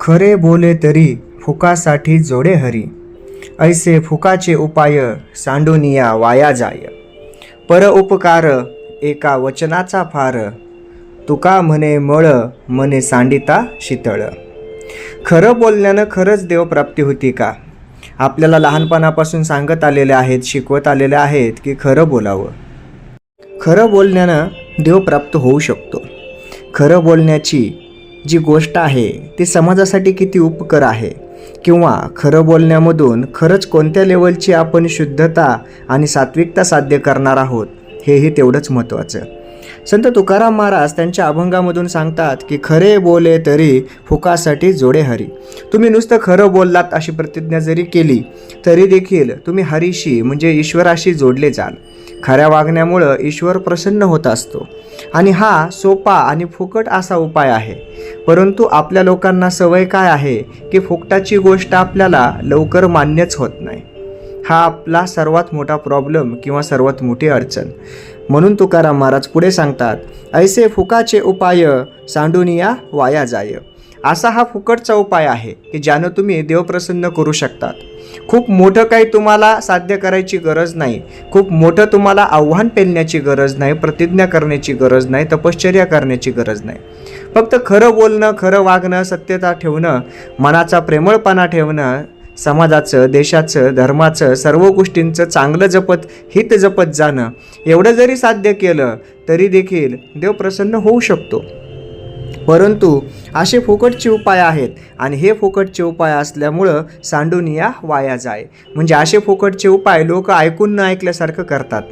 खरे बोले तरी फुकासाठी जोडे हरी. ऐसे फुकाचे उपाय सांडुनिया वाया जाय. पर उपकार एका वचनाचा फार. तुका म्हणे मळ मने सांडिता शीतळ. खरं बोलण्यानं खरंच देवप्राप्ती होती का? आपल्याला लहानपणापासून सांगत आलेले आहेत शिकवत आलेले आहेत की खरं बोलावं. खरं बोलण्यानं देव प्राप्त होऊ शकतो. खरं बोलण्याची जी गोष्ट आहे ती समाजासाठी किती उपकर आहे? किंवा खरं बोलण्यामधून खरंच कोणत्या लेवलची आपण शुद्धता आणि सात्विकता साध्य करणार आहोत हेही तेवढंच महत्त्वाचं. संत तुकाराम महाराज त्यांच्या अभंगामधून सांगतात की खरे बोले तरी फुकासाठी जोडे हरी. तुम्ही नुसतं खरं बोललात अशी प्रतिज्ञा जरी केली तरी देखील तुम्ही हरीशी म्हणजे ईश्वराशी जोडले जाल. खऱ्या वागण्यामुळं ईश्वर प्रसन्न होत असतो. आणि हा सोपा आणि फुकट असा उपाय आहे. परंतु आपल्या लोकांना सवय काय आहे की फुकटाची गोष्ट आपल्याला लवकर मान्यच होत नाही. हा आपला सर्वात मोठा प्रॉब्लेम किंवा सर्वात मोठी अडचण. म्हणून तुकाराम महाराज पुढे सांगतात ऐसे फुकाचे उपाय सांडुनिया वाया जाय. असा हा फुकटचा उपाय आहे की ज्यानं तुम्ही देवप्रसन्न करू शकतात. खूप मोठं काही तुम्हाला साध्य करायची गरज नाही खूप मोठं तुम्हाला आव्हान पेलण्याची गरज नाही प्रतिज्ञा करण्याची गरज नाही तपश्चर्या करण्याची गरज नाही. फक्त खरं बोलणं खरं वागणं सत्यता ठेवणं मनाचा प्रेमळपणा ठेवणं समाजाचं देशाचं धर्माचं सर्व गोष्टींचं चांगलं जपत हित जपत जाणं. एवढं जरी साध्य केलं तरी देखील देव प्रसन्न होऊ शकतो. परंतु असे फुकटचे उपाय आहेत आणि हे फुकटचे उपाय असल्यामुळं सांडूनिया वाया जाय. म्हणजे असे फुकटचे उपाय लोक ऐकून न ऐकल्यासारखं करतात.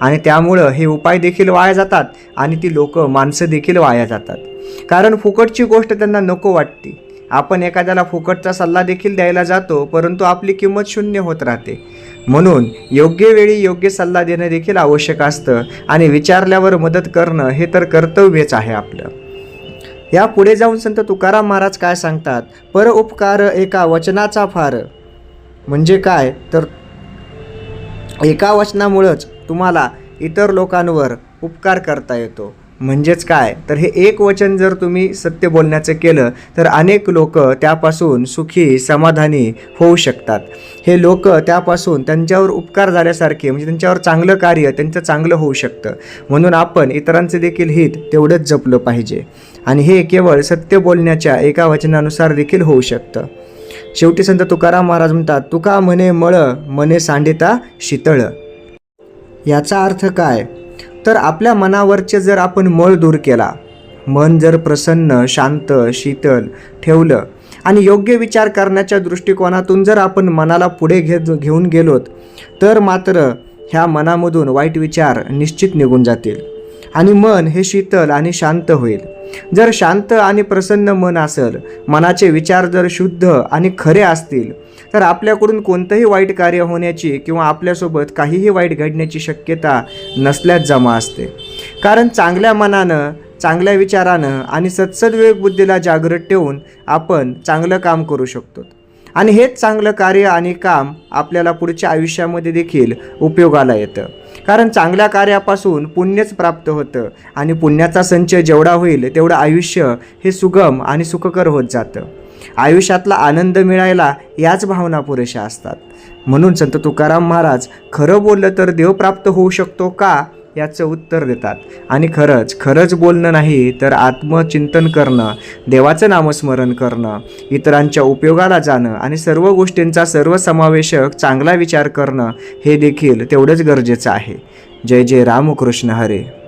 आणि त्यामुळं हे उपाय देखील वाया जातात आणि ती लोक माणसं देखील वाया जातात. कारण फुकटची गोष्ट त्यांना नको वाटते. आपण एखाद्याला फुकटचा सल्ला देखील द्यायला जातो परंतु आपली किंमत शून्य होत राहते. म्हणून योग्य वेळी योग्य सल्ला देणं देखील आवश्यक असतं आणि विचारल्यावर मदत करणं हे तर कर्तव्यच आहे आपलं. या पुढे जाऊन संत तुकाराम महाराज काय सांगतात? पर उपकार एका वचनाचा फार. म्हणजे काय? तर एका वचनामुळंच तुम्हाला इतर लोकांवर उपकार करता येतो. म्हणजेच काय? तर हे एक वचन जर तुम्ही सत्य बोलण्याचं केलं तर अनेक लोक त्यापासून सुखी समाधानी होऊ शकतात. हे लोक त्यापासून त्यांच्यावर उपकार झाल्यासारखे म्हणजे त्यांच्यावर चांगलं कार्य त्यांचं चांगलं होऊ शकतं. म्हणून आपण इतरांचं देखील हित तेवढंच जपलं पाहिजे. आणि हे केवळ सत्य बोलण्याच्या एका वचनानुसार देखील होऊ शकतं. शेवटी संत तुकाराम महाराज म्हणतात तुका म्हणे मळ मने सांडिता शीतळ. याचा अर्थ काय? तर आपल्या मनावरचे जर आपण मळ दूर केला मन जर प्रसन्न शांत शीतल ठेवलं आणि योग्य विचार करण्याच्या दृष्टिकोनातून जर आपण मनाला पुढे घे घेऊन गेलोत तर मात्र ह्या मनामधून वाईट विचार निश्चित निघून जातील. आणि मन हे शीतल आणि शांत होईल. जर शांत आणि प्रसन्न मन असेल मनाचे विचार जर शुद्ध आणि खरे असतील तर आपल्याकडून कोणतंही वाईट कार्य होण्याची किंवा आपल्यासोबत काहीही वाईट घडण्याची शक्यता नसल्यास जमा असते. कारण चांगल्या मनानं चांगल्या विचारानं आणि सत्सद्विवेक बुद्धीला जागृत ठेवून आपण चांगलं काम करू शकतो. आणि हेच चांगलं कार्य आणि काम आपल्याला पुढच्या आयुष्यामध्ये देखील उपयोगाला येतं. कारण चांगल्या कार्यापासून पुण्यच प्राप्त होतं. आणि पुण्याचा संचय जेवढा होईल तेवढं आयुष्य हे सुगम आणि सुखकर होत जातं. आयुष्यातला आनंद मिळायला याच भावना पुरेशा असतात. म्हणून संत तुकाराम महाराज खरं बोललं तर देव प्राप्त होऊ शकतो का? याचं उत्तर देतात. आणि खरंच खरंच बोलणं नाही तर आत्मचिंतन करणं देवाचं नामस्मरण करणं इतरांच्या उपयोगाला जाणं आणि सर्व गोष्टींचा सर्वसमावेशक चांगला विचार करणं हे देखील तेवढंच गरजेचं आहे. जय जय रामकृष्ण हरे.